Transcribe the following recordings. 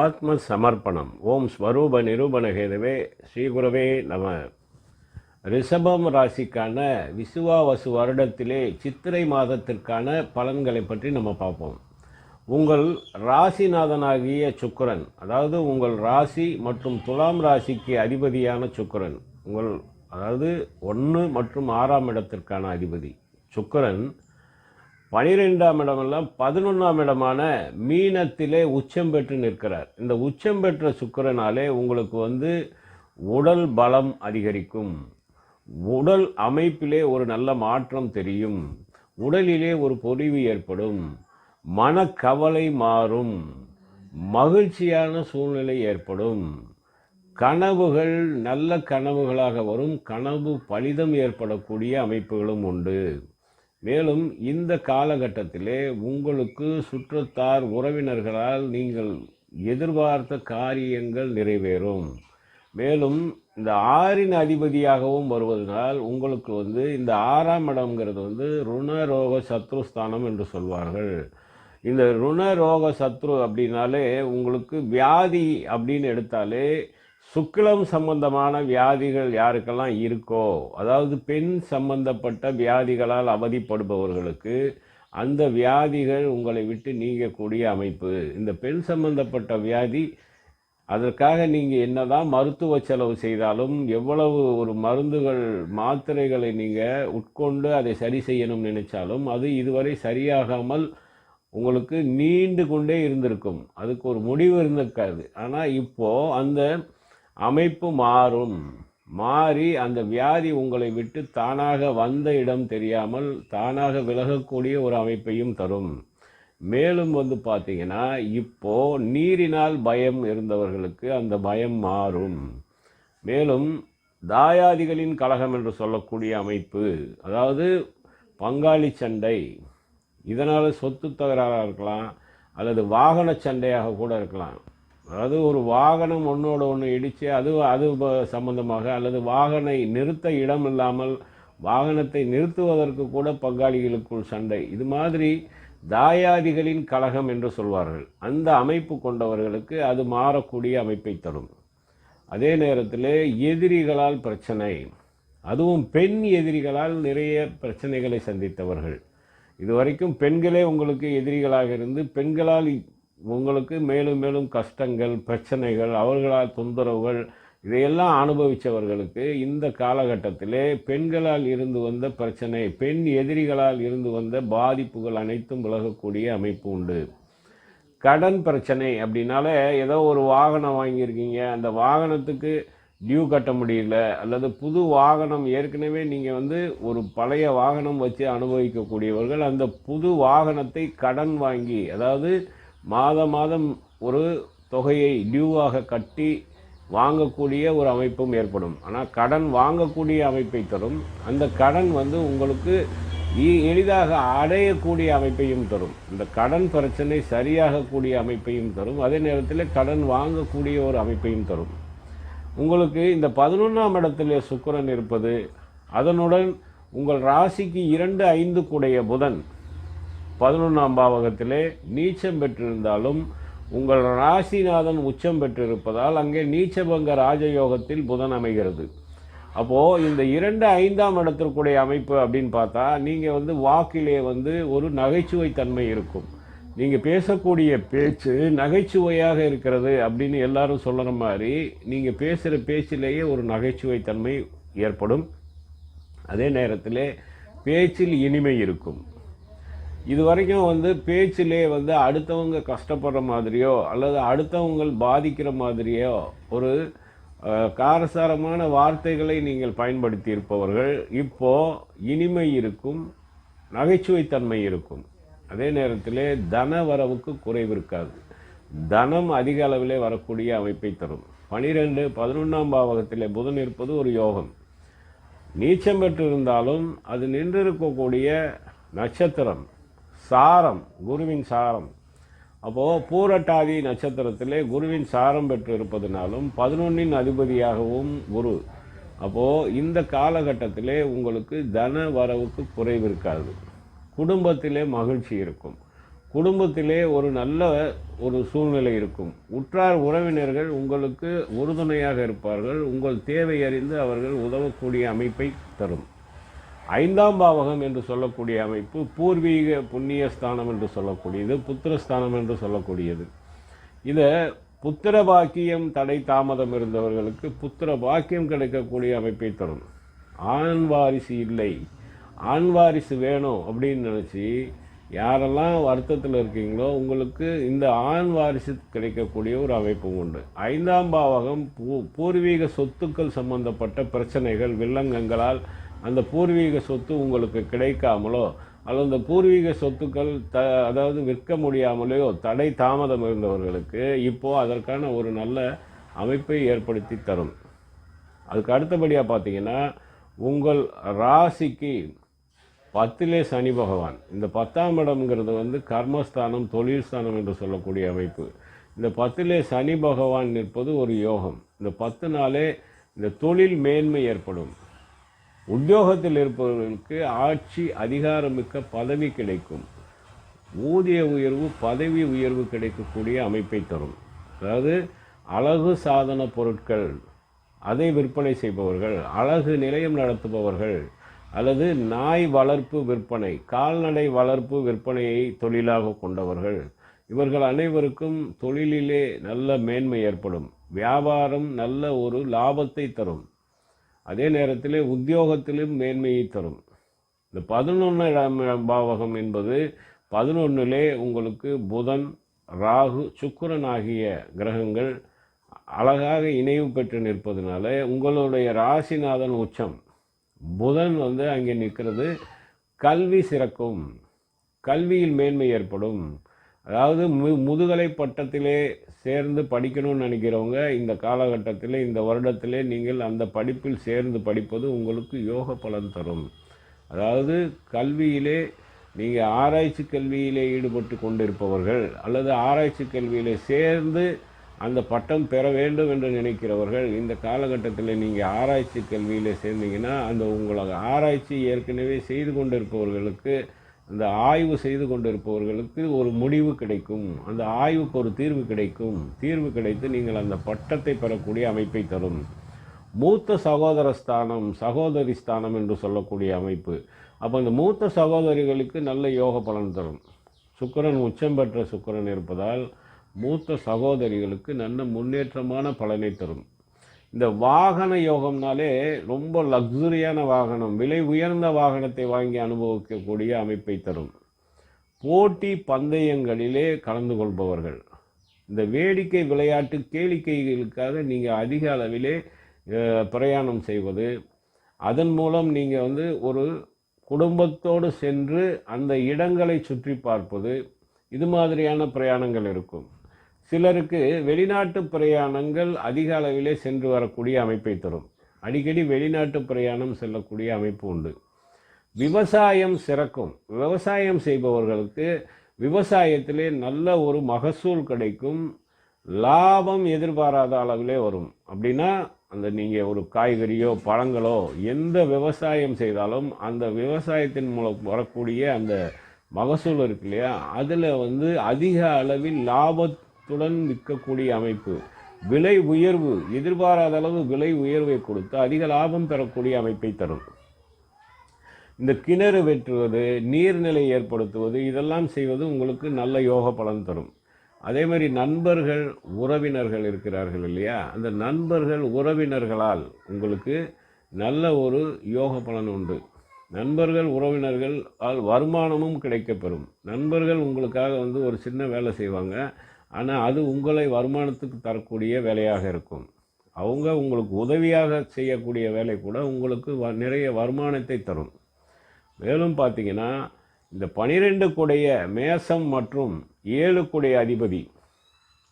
ஆத்ம சமர்ப்பணம் ஓம் ஸ்வரூப நிரூபணகேதவே ஸ்ரீகுரவே நம. ரிஷபம் ராசிக்கான விசுவாவசு வருடத்திலே சித்திரை மாதத்திற்கான பலன்களை பற்றி நம்ம பார்ப்போம். உங்கள் ராசிநாதனாகிய சுக்கரன் அதாவது உங்கள் ராசி மற்றும் துலாம் ராசிக்கு அதிபதியான சுக்கரன் உங்கள் அதாவது ஒன்று மற்றும் ஆறாம் இடத்திற்கான அதிபதி சுக்கரன் பனிரெண்டாம் இடமெல்லாம் பதினொன்றாம் இடமான மீனத்திலே உச்சம் பெற்று நிற்கிறார். இந்த உச்சம் பெற்ற சுக்கரனாலே உங்களுக்கு வந்து உடல் பலம் அதிகரிக்கும். உடல் அமைப்பிலே ஒரு நல்ல மாற்றம் தெரியும். உடலிலே ஒரு பொறிவு ஏற்படும். மனக்கவலை மாறும். மகிழ்ச்சியான சூழ்நிலை ஏற்படும். கனவுகள் நல்ல கனவுகளாக வரும். கனவு பலிதம் ஏற்படக்கூடிய அமைப்புகளும் உண்டு. மேலும் இந்த காலகட்டத்திலே உங்களுக்கு சுற்றத்தார் உறவினர்களால் நீங்கள் எதிர்பார்த்த காரியங்கள் நிறைவேறும். மேலும் இந்த ஆறின் அதிபதியாகவும் வருவதனால் உங்களுக்கு வந்து இந்த ஆறாம் இடம்ங்கிறது வந்து ருணரோக சத்ருஸ்தானம் என்று சொல்வார்கள். இந்த ருணரோக சத்ரு அப்படின்னாலே உங்களுக்கு வியாதி அப்படின்னு எடுத்தாலே சுக்கிலம் சம்பந்தமான வியாதிகள் யாருக்கெல்லாம் இருக்கோ அதாவது பெண் சம்பந்தப்பட்ட வியாதிகளால் அவதிப்படுபவர்களுக்கு அந்த வியாதிகள் உங்களை விட்டு நீங்கக்கூடிய அமைப்பு. இந்த பெண் சம்பந்தப்பட்ட வியாதி அதற்காக நீங்கள் என்னதான் மருத்துவ செலவு செய்தாலும் எவ்வளவு ஒரு மருந்துகள் மாத்திரைகளை நீங்கள் உட்கொண்டு அதை சரி செய்யணும் நினைச்சாலும் அது இதுவரை சரியாகாமல் உங்களுக்கு நீண்டு கொண்டே இருந்திருக்கும். அதுக்கு ஒரு முடிவு இருந்திருக்காது. ஆனால் இப்போது அந்த அமைப்பு மாறும். மாறி அந்த வியாதி உங்களை விட்டு தானாக வந்த இடம் தெரியாமல் தானாக விலகக்கூடிய ஒரு அமைப்பையும் தரும். மேலும் வந்து பார்த்தீங்கன்னா இப்போ நீரினால் பயம் இருந்தவர்களுக்கு அந்த பயம் மாறும். மேலும் தாயாதிகளின் கழகம் என்று சொல்லக்கூடிய அமைப்பு அதாவது பங்காளி சண்டை இதனால் சொத்து தகராறாக இருக்கலாம் அல்லது வாகன சண்டையாக கூட இருக்கலாம். அதாவது ஒரு வாகனம் ஒன்றோட ஒன்று இடித்து அது அது சம்பந்தமாக அல்லது வாகனை நிறுத்த இடம் இல்லாமல் வாகனத்தை நிறுத்துவதற்கு கூட பங்காளிகளுக்குள் சண்டை. இது மாதிரி தாயாதிகளின் கழகம் என்று சொல்வார்கள். அந்த அமைப்பு கொண்டவர்களுக்கு அது மாறக்கூடிய அமைப்பை தரும். அதே நேரத்தில் எதிரிகளால் பிரச்சனை. அதுவும் பெண் எதிரிகளால் நிறைய பிரச்சனைகளை சந்தித்தவர்கள். இதுவரைக்கும் பெண்களே உங்களுக்கு எதிரிகளாக இருந்து பெண்களால் உங்களுக்கு மேலும் மேலும் கஷ்டங்கள் பிரச்சனைகள் அவர்களால் தொந்தரவுகள் இதையெல்லாம் அனுபவித்தவர்களுக்கு இந்த காலகட்டத்திலே பெண்களால் இருந்து வந்த பிரச்சனை பெண் எதிரிகளால் இருந்து வந்த பாதிப்புகள் அனைத்தும் விலகக்கூடிய அமைப்பு உண்டு. கடன் பிரச்சனை அப்படின்னாலே ஏதோ ஒரு வாகனம் வாங்கியிருக்கீங்க. அந்த வாகனத்துக்கு டியூ கட்ட முடியல அல்லது புது வாகனம் ஏற்கனவே நீங்கள் வந்து ஒரு பழைய வாகனம் வச்சு அனுபவிக்கக்கூடியவர்கள் அந்த புது வாகனத்தை கடன் வாங்கி அதாவது மாதம் மாதம் ஒரு தொகையை டியூவாக கட்டி வாங்கக்கூடிய ஒரு அமைப்பும் ஏற்படும். ஆனால் கடன் வாங்கக்கூடிய அமைப்பை தரும். அந்த கடன் வந்து உங்களுக்கு எளிதாக அடையக்கூடிய அமைப்பையும் தரும். இந்த கடன் பிரச்சனை சரியாகக்கூடிய அமைப்பையும் தரும். அதே நேரத்தில் கடன் வாங்கக்கூடிய ஒரு அமைப்பையும் தரும். உங்களுக்கு இந்த பதினொன்றாம் இடத்துல சுக்கரன் இருப்பது அதனுடன் உங்கள் ராசிக்கு இரண்டு ஐந்து கூடைய புதன். பதினொன்றாம் பாவகத்திலே நீச்சம் பெற்றிருந்தாலும் உங்கள் ராசிநாதன் உச்சம் பெற்றிருப்பதால் அங்கே நீச்சபங்க ராஜயோகத்தில் புதன் அமைகிறது. அப்போது இந்த இரண்டு ஐந்தாம் இடத்திற்குடைய அமைப்பு அப்படின்னு பார்த்தா நீங்கள் வந்து வாக்கிலே வந்து ஒரு நகைச்சுவை தன்மை இருக்கும். நீங்கள் பேசக்கூடிய பேச்சு நகைச்சுவையாக இருக்கிறது அப்படின்னு எல்லாரும் சொல்கிற மாதிரி நீங்கள் பேசுகிற பேச்சிலேயே ஒரு நகைச்சுவை தன்மை ஏற்படும். அதே நேரத்தில் பேச்சில் இனிமை இருக்கும். இது வரைக்கும் வந்து பேச்சிலே வந்து அடுத்தவங்க கஷ்டப்படுற மாதிரியோ அல்லது அடுத்தவங்க பாதிக்கிற மாதிரியோ ஒரு காரசாரமான வார்த்தைகளை நீங்கள் பயன்படுத்தி இருப்பவர்கள் இப்போது இனிமை இருக்கும் நகைச்சுவைத்தன்மை இருக்கும். அதே நேரத்தில் தன வரவுக்கு குறைவு இருக்காது. தனம் அதிக அளவிலே வரக்கூடிய அமைப்பை தரும். பனிரெண்டு பதினொன்றாம் பாவகத்திலே புதன் இருப்பது ஒரு யோகம். நீச்சம் பெற்றிருந்தாலும் அது நின்றிருக்கக்கூடிய நட்சத்திரம். சாரம் குருவின் சாரம். அப்போது பூரட்டாதி நட்சத்திரத்திலே குருவின் சாரம் பெற்று இருப்பதனாலும் பதினொன்னின் அதிபதியாகவும் குரு. அப்போது இந்த காலகட்டத்திலே உங்களுக்கு தன வரவுக்கு குறைவு இருக்காது. குடும்பத்திலே மகிழ்ச்சி இருக்கும். குடும்பத்திலே ஒரு நல்ல ஒரு சூழ்நிலை இருக்கும். உற்றார் உறவினர்கள் உங்களுக்கு உறுதுணையாக இருப்பார்கள். உங்கள் தேவை அறிந்து அவர்கள் உதவக்கூடிய அமைப்பை தரும். ஐந்தாம் பாவகம் என்று சொல்லக்கூடிய அமைப்பு பூர்வீக புண்ணிய ஸ்தானம் என்று சொல்லக்கூடியது புத்திரஸ்தானம் என்று சொல்லக்கூடியது. இதை புத்திர பாக்கியம் தடை தாமதம் இருந்தவர்களுக்கு புத்திர பாக்கியம் கிடைக்கக்கூடிய அமைப்பை தரும் ஆண் வாரிசு இல்லை. ஆண் வாரிசு வேணும் அப்படின்னு நினச்சி யாரெல்லாம் வருத்தத்தில் இருக்கீங்களோ உங்களுக்கு இந்த ஆண் வாரிசு கிடைக்கக்கூடிய ஒரு அமைப்பு உண்டு. ஐந்தாம் பாவகம் பூ பூர்வீக சொத்துக்கள் சம்பந்தப்பட்ட பிரச்சனைகள் வில்லங்கங்களால் அந்த பூர்வீக சொத்து உங்களுக்கு கிடைக்காமலோ அல்லது அந்த பூர்வீக சொத்துக்கள் த அதாவது விற்க முடியாமலேயோ தடை தாமதம் இருந்தவர்களுக்கு இப்போது அதற்கான ஒரு நல்ல அமைப்பை ஏற்படுத்தி தரும். அதுக்கு அடுத்தபடியாக பார்த்தீங்கன்னா உங்கள் ராசிக்கு பத்திலே சனி பகவான். இந்த பத்தாம் இடம்ங்கிறது வந்து கர்மஸ்தானம் தொழில் ஸ்தானம் என்று சொல்லக்கூடிய அமைப்பு. இந்த பத்திலே சனி பகவான் நிற்பது ஒரு யோகம். இந்த பத்து நாளே இந்த தொழில் மேன்மை ஏற்படும். உத்தியோகத்தில் இருப்பவர்களுக்கு ஆட்சி அதிகாரமிக்க பதவி கிடைக்கும். ஊதிய உயர்வு பதவி உயர்வு கிடைக்கக்கூடிய அமைப்பை தரும். அதாவது அழகு சாதன பொருட்கள் அதை விற்பனை செய்பவர்கள் அழகு நிலையம் நடத்துபவர்கள் அல்லது நாய் வளர்ப்பு விற்பனை கால்நடை வளர்ப்பு விற்பனையை தொழிலாக கொண்டவர்கள் இவர்கள் அனைவருக்கும் தொழிலிலே நல்ல மேன்மை ஏற்படும். வியாபாரம் நல்ல ஒரு லாபத்தை தரும். அதே நேரத்தில் உத்தியோகத்திலும் மேன்மையை தரும். இந்த பதினொன்று பாவகம் என்பது பதினொன்றிலே உங்களுக்கு புதன் ராகு சுக்கரன் ஆகிய கிரகங்கள் அழகாக இணைவு பெற்று நிற்பதனால உங்களுடைய ராசிநாதன் உச்சம். புதன் வந்து அங்கே நிற்கிறது. கல்வி சிறக்கும். கல்வியில் மேன்மை ஏற்படும். அதாவது மு முதுகலை பட்டத்திலே சேர்ந்து படிக்கணும்னு நினைக்கிறவங்க இந்த காலகட்டத்தில் இந்த வருடத்திலே நீங்கள் அந்த படிப்பில் சேர்ந்து படிப்பது உங்களுக்கு யோக பலன் தரும். அதாவது கல்வியிலே நீங்கள் ஆராய்ச்சி கல்வியிலே ஈடுபட்டு கொண்டிருப்பவர்கள் அல்லது ஆராய்ச்சி கல்வியிலே சேர்ந்து அந்த பட்டம் பெற வேண்டும் என்று நினைக்கிறவர்கள் இந்த காலகட்டத்தில் நீங்கள் ஆராய்ச்சி கல்வியில் சேர்ந்தீங்கன்னா அந்த உங்களை ஆராய்ச்சி ஏற்கனவே செய்து கொண்டிருப்பவர்களுக்கு அந்த ஆய்வு செய்து கொண்டிருப்பவர்களுக்கு ஒரு முடிவு கிடைக்கும். அந்த ஆய்வுக்கு ஒரு தீர்வு கிடைக்கும். தீர்வு கிடைத்து நீங்கள் அந்த பட்டத்தை பெறக்கூடிய அமைப்பை தரும். மூத்த சகோதர ஸ்தானம் சகோதரி ஸ்தானம் என்று சொல்லக்கூடிய அமைப்பு. அப்போ இந்த மூத்த சகோதரிகளுக்கு நல்ல யோக பலன் தரும். சுக்கிரன் உச்சம் பெற்ற சுக்கரன் இருப்பதால் மூத்த சகோதரிகளுக்கு நல்ல முன்னேற்றமான பலனை தரும். இந்த வாகன யோகம்னாலே ரொம்ப லக்ஸுரியான வாகனம் விலை உயர்ந்த வாகனத்தை வாங்கி அனுபவிக்கக்கூடிய அமைப்பை தரும். போட்டி பந்தயங்களிலே கலந்து கொள்பவர்கள். இந்த வேடிக்கை விளையாட்டு கேளிக்கைகளுக்காக நீங்கள் அதிக அளவிலே பிரயாணம் செய்வது. அதன் மூலம் நீங்கள் வந்து ஒரு குடும்பத்தோடு சென்று அந்த இடங்களை சுற்றி பார்ப்பது. இது மாதிரியான பிரயாணங்கள் இருக்கும். சிலருக்கு வெளிநாட்டு பிரயாணங்கள் அதிக அளவிலே சென்று வரக்கூடிய அமைப்பை தரும். அடிக்கடி வெளிநாட்டு பிரயாணம் செல்லக்கூடிய அமைப்பு உண்டு. விவசாயம் சிறக்கும். விவசாயம் செய்பவர்களுக்கு விவசாயத்திலே நல்ல ஒரு மகசூல் கிடைக்கும். லாபம் எதிர்பாராத அளவிலே வரும். அப்படின்னா அந்த நீங்கள் ஒரு காய்கறியோ பழங்களோ எந்த விவசாயம் செய்தாலும் அந்த விவசாயத்தின் மூலம் வரக்கூடிய அந்த மகசூல் இருக்கு இல்லையா? அதில் வந்து அதிக அளவில் லாபத்துடன் விற்கக்கூடிய அமைப்பு. விலை உயர்வு எதிர்பாராத அளவு விலை உயர்வை கொடுத்து அதிக லாபம் பெறக்கூடிய அமைப்பை தரும். இந்த கிணறு வெட்டுவது நீர்நிலை ஏற்படுத்துவது இதெல்லாம் செய்வது உங்களுக்கு நல்ல யோக பலன் தரும். அதே மாதிரி நண்பர்கள் உறவினர்கள் இருக்கிறார்கள் இல்லையா? அந்த நண்பர்கள் உறவினர்களால் உங்களுக்கு நல்ல ஒரு யோக பலன் உண்டு. நண்பர்கள் உறவினர்கள் ஆல் வருமானமும் கிடைக்கப்பெறும். நண்பர்கள் உங்களுக்காக வந்து ஒரு சின்ன வேலை செய்வாங்க. ஆனால் அது உங்களை வருமானத்துக்கு தரக்கூடிய வேலையாக இருக்கும். அவங்க உங்களுக்கு உதவியாக செய்யக்கூடிய வேலை கூட உங்களுக்கு வ- நிறைய வருமானத்தை தரும். மேலும் பார்த்தீங்கன்னா இந்த பனிரெண்டு குடைய மேசம் மற்றும் ஏழு குடைய அதிபதி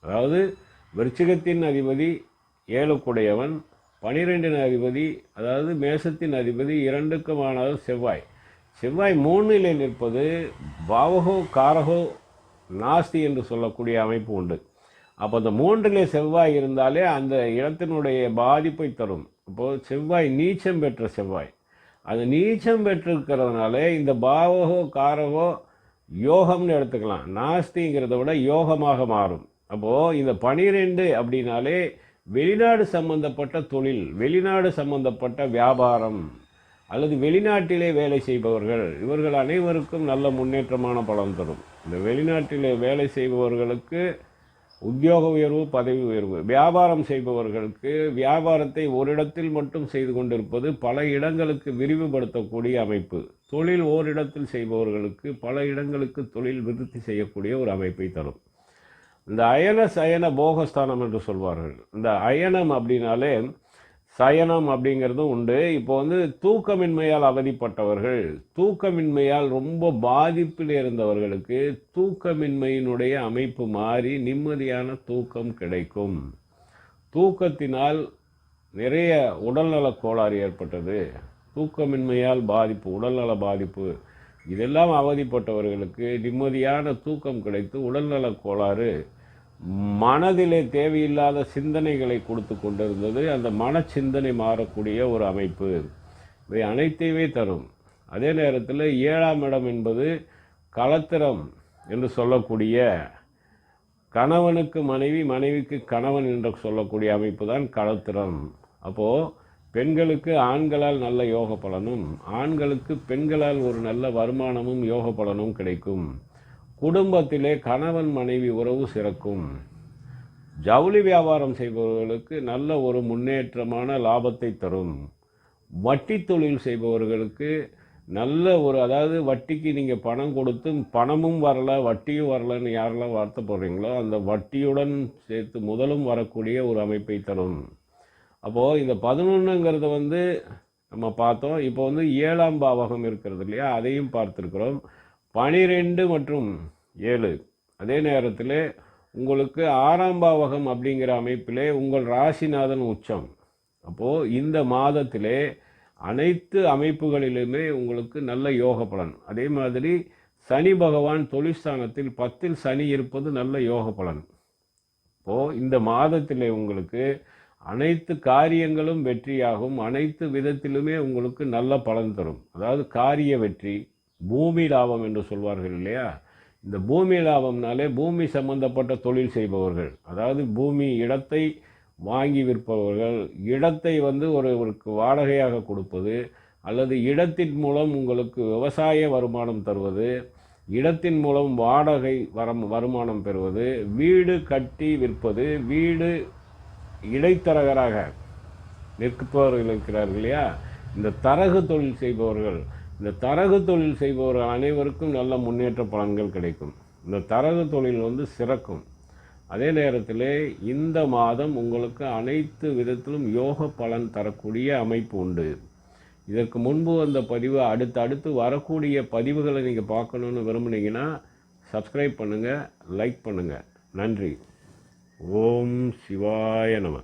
அதாவது விருச்சிகத்தின் அதிபதி ஏழு குடையவன் பனிரெண்டின் அதிபதி அதாவது மேசத்தின் அதிபதி இரண்டுக்குமானது செவ்வாய். செவ்வாய் மூணிலே நிற்பது பாவகோ காரகோ நாஸ்தி என்று சொல்லக்கூடிய அமைப்பு உண்டு. அப்போ அந்த மூன்றிலே செவ்வாய் இருந்தாலே அந்த இடத்தினுடைய பாதிப்பை தரும். அப்போது செவ்வாய் நீச்சம் பெற்ற செவ்வாய். அது நீச்சம் பெற்றிருக்கிறதுனால இந்த பாவகோ காரகோ யோகம்னு எடுத்துக்கலாம். நாஸ்திங்கிறத விட யோகமாக மாறும். அப்போது இந்த பனிரெண்டு அப்படின்னாலே வெளிநாடு சம்பந்தப்பட்ட தொழில் வெளிநாடு சம்பந்தப்பட்ட வியாபாரம். அல்லது வெளிநாட்டிலே வேலை செய்பவர்கள் இவர்கள் அனைவருக்கும் நல்ல முன்னேற்றமான பலன் தரும். இந்த வெளிநாட்டிலே வேலை செய்பவர்களுக்கு உத்தியோக உயர்வு பதவி உயர்வு வியாபாரம் செய்பவர்களுக்கு வியாபாரத்தை ஒரு இடத்தில் மட்டும் செய்து கொண்டிருப்பது பல இடங்களுக்கு விரிவுபடுத்தக்கூடிய அமைப்பு. தொழில் ஓரிடத்தில் செய்பவர்களுக்கு பல இடங்களுக்கு தொழில் விருத்தி செய்யக்கூடிய ஒரு அமைப்பை தரும். இந்த அயன சயன போகஸ்தானம் என்று சொல்வார்கள். இந்த அயனம் அப்படின்னாலே சயனம் அப்படிங்கிறதும் உண்டு. இப்போ வந்து தூக்கமின்மையால் அவதிப்பட்டவர்கள் தூக்கமின்மையால் ரொம்ப பாதிப்பில் இருந்தவர்களுக்கு தூக்கமின்மையினுடைய அமைப்பு மாறி நிம்மதியான தூக்கம் கிடைக்கும். தூக்கத்தினால் நிறைய உடல்நலக் கோளாறு ஏற்பட்டது. தூக்கமின்மையால் பாதிப்பு உடல்நல பாதிப்பு இதெல்லாம் அவதிப்பட்டவர்களுக்கு நிம்மதியான தூக்கம் கிடைத்து உடல்நலக் கோளாறு மனதிலே தேவையில்லாத சிந்தனைகளை கொடுத்து கொண்டிருந்தது. அந்த மன சிந்தனை மாறக்கூடிய ஒரு அமைப்பு. இவை அனைத்தையுமே தரும். அதே நேரத்தில் ஏழாம் இடம் என்பது கலத்திரம் என்று சொல்லக்கூடிய கணவனுக்கு மனைவி மனைவிக்கு கணவன் என்று சொல்லக்கூடிய அமைப்பு தான் களத்திறம் அப்போது பெண்களுக்கு ஆண்களால் நல்ல யோக பலனும் ஆண்களுக்கு பெண்களால் ஒரு நல்ல வருமானமும் யோக பலனும் கிடைக்கும். குடும்பத்திலே கணவன் மனைவி உறவு சிறக்கும். ஜவுளி வியாபாரம் செய்பவர்களுக்கு நல்ல ஒரு முன்னேற்றமான லாபத்தை தரும். வட்டி தொழில் செய்பவர்களுக்கு நல்ல ஒரு அதாவது வட்டிக்கு நீங்கள் பணம் கொடுத்து பணமும் வரல வட்டியும் வரலன்னு யாரெல்லாம் வார்த்தை போடுறீங்களோ அந்த வட்டியுடன் சேர்த்து முதலும் வரக்கூடிய ஒரு அமைப்பை தரும். அப்போது இந்த பதினொன்றுங்கிறத வந்து நம்ம பார்த்தோம் இப்போ வந்து ஏழாம் பாவகம் இருக்கிறது இல்லையா? அதையும் பார்த்துருக்குறோம். பனிரெண்டு மற்றும் ஏழு. அதே நேரத்தில் உங்களுக்கு ஆறாம் பாவகம் அப்படிங்கிற அமைப்பிலே உங்கள் ராசிநாதன் உச்சம். அப்போது இந்த மாதத்திலே அனைத்து அமைப்புகளிலுமே உங்களுக்கு நல்ல யோக பலன். அதே மாதிரி சனி பகவான் தொழிற்சானத்தில் பத்தில் சனி இருப்பது நல்ல யோக பலன். இப்போது இந்த மாதத்திலே உங்களுக்கு அனைத்து காரியங்களும் வெற்றியாகும். அனைத்து விதத்திலுமே உங்களுக்கு நல்ல பலன் தரும். அதாவது காரிய வெற்றி பூமி லாபம் என்று சொல்வார்கள் இல்லையா? இந்த பூமி லாபம்னாலே பூமி சம்பந்தப்பட்ட தொழில் செய்பவர்கள். அதாவது பூமி இடத்தை வாங்கி விற்பவர்கள். இடத்தை வந்து ஒருவருக்கு வாடகையாக கொடுப்பது அல்லது இடத்தின் மூலம் உங்களுக்கு விவசாய வருமானம் தருவது இடத்தின் மூலம் வாடகை வரம் வருமானம் பெறுவது வீடு கட்டி விற்பது வீடு இடைத்தரகராக நிற்பவர்கள் இருக்கிறார்கள் இல்லையா? இந்த தரகு தொழில் செய்பவர்கள். இந்த தரகு தொழில் செய்பவர்கள் அனைவருக்கும் நல்ல முன்னேற்ற பலன்கள் கிடைக்கும். இந்த தரகு தொழில் வந்து சிறக்கும். அதே நேரத்தில் இந்த மாதம் உங்களுக்கு அனைத்து விதத்திலும் யோக பலன் தரக்கூடிய அமைப்பு உண்டு. இதற்கு முன்பு வந்த பதிவு அடுத்து அடுத்து வரக்கூடிய பதிவுகளை நீங்கள் பார்க்கணுன்னு விரும்புனீங்கன்னா சப்ஸ்கிரைப் பண்ணுங்கள் லைக் பண்ணுங்கள் நன்றி. ஓம் சிவாய நம.